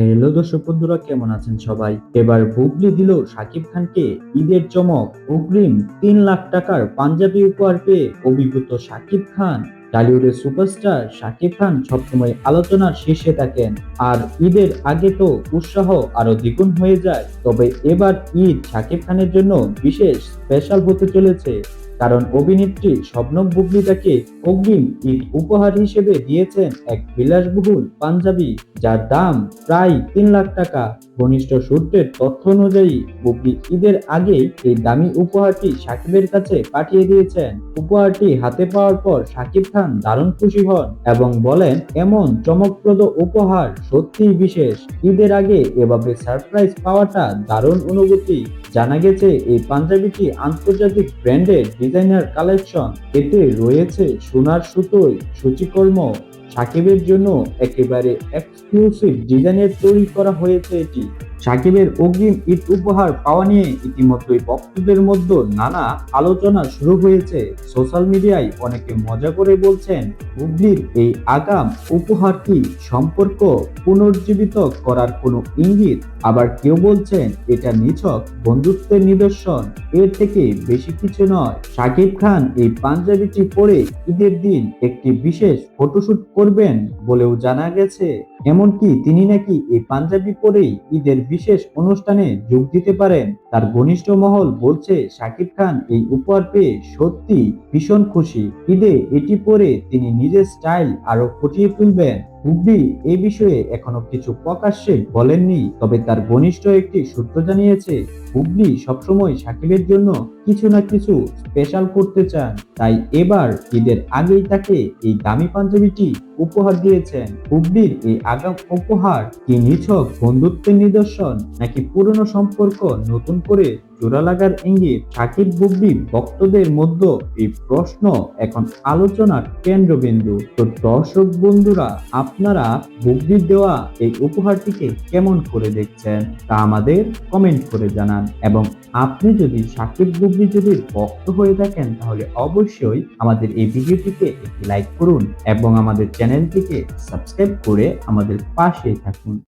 Hello দর্শক বন্ধুরা, কেমন আছেন সবাই? এবার বুবলি দিল শাকিব খানকে ঈদের চমক, অগ্রিম তিন লাখ টাকার পাঞ্জাবি উপহার পেয়ে অভিভূত শাকিব খান। টলিউডের সুপারস্টার শাকিব খান সবসময় আলোচনার শীর্ষে থাকেন। আর ঈদের আগে তো উৎসাহ আরও দ্বিগুণ হয়ে যায়। তবে এবার ঈদ শাকিব খানের জন্য বিশেষ স্পেশাল হতে চলেছে। কারণ অভিনেত্রী শবনম বুবলি তাকে অগ্রিম ঈদ উপহার হিসেবে দিয়েছেন এক বিলাসবহুল পাঞ্জাবি যার দাম প্রায় তিন লাখ টাকা। ঘনিষ্ঠ সূত্রের তথ্য অনুযায়ী, বুবলি ঈদের আগেই এই দামি উপহারটি সাকিবের কাছে পাঠিয়ে দিয়েছেন। উপহারটি হাতে পাওয়ার পর সাকিব খান দারুণ খুশি হন এবং বলেন, এমন চমকপ্রদ উপহার সত্যিই বিশেষ। ঈদের আগে এভাবে সারপ্রাইজ পাওয়াটা দারুণ অনুভূতি। জানা গেছে, এই পাঞ্জাবিটি আন্তর্জাতিক ব্র্যান্ডের ডিজাইনার কালেকশন। এতে রয়েছে সোনার সুতোয় সূচিকর্ম সাকিবের জন্য একেবারে এক্সক্লুসিভ ডিজাইনের তৈরি করা হয়েছে এটি। সাকিবের অগ্রিম ঈদ উপহার পাওয়া নিয়ে ইতিমধ্যেই ভক্তদের মধ্যে নানা আলোচনা শুরু হয়েছে। সোশ্যাল মিডিয়ায় অনেকে মজা করে বলছেন হুগলির এই আগাম উপহারটি সম্পর্ক পুনর্জীবিত করার কোনো ইঙ্গিত? আবার কেউ বলছেন, এটা নিছক বন্ধুত্বের নিদর্শন, এর থেকে বেশি কিছু নয়। শাকিব খান এই পাঞ্জাবিটি পরে ঈদের দিন একটি বিশেষ ফটোশুট করবেন বলেও জানা গেছে। এমনকি তিনি নাকি এই পাঞ্জাবি পরেই ঈদের বিশেষ অনুষ্ঠানে যোগ দিতে পারেন। তার ঘনিষ্ঠ মহল বলছে, শাকিব খান এই উপহার পেয়ে সত্যি ভীষণ খুশি। ঈদে এটি পরে তিনি নিজের স্টাইল আরও ফুটিয়ে তুলবেন। হুগলি এই বিষয়ে এখনও কিছু প্রকাশ্যে বলেননি, তবে তার ঘনিষ্ঠ একটি সূত্র জানিয়েছে, হুগলি সবসময় সাকিবের জন্য কিছু না কিছু স্পেশাল করতে চান। তাই এবার ঈদের আগেই তাকে এই দামি পাঞ্জাবিটি উপহার দিয়েছেন। হুগলির এই আগাম উপহার কি নিছক বন্ধুত্বের নিদর্শন, নাকি পুরনো সম্পর্ক নতুন করে জোড়া লাগার ইঙ্গিত? সাকিব বুবলি ভক্তদের মধ্যে এই প্রশ্ন এখন আলোচনার কেন্দ্রবিন্দু। তো দর্শক বন্ধুরা, আপনারা বুবলির দেওয়া এই উপহারটিকে কেমন করে দেখছেন তা আমাদের কমেন্ট করে জানান। এবং আপনি যদি সাকিব বুবলি যদি ভক্ত হয়ে থাকেন, তাহলে অবশ্যই আমাদের এই ভিডিওটিকে একটি লাইক করুন এবং আমাদের চ্যানেলটিকে সাবস্ক্রাইব করে আমাদের পাশে থাকুন।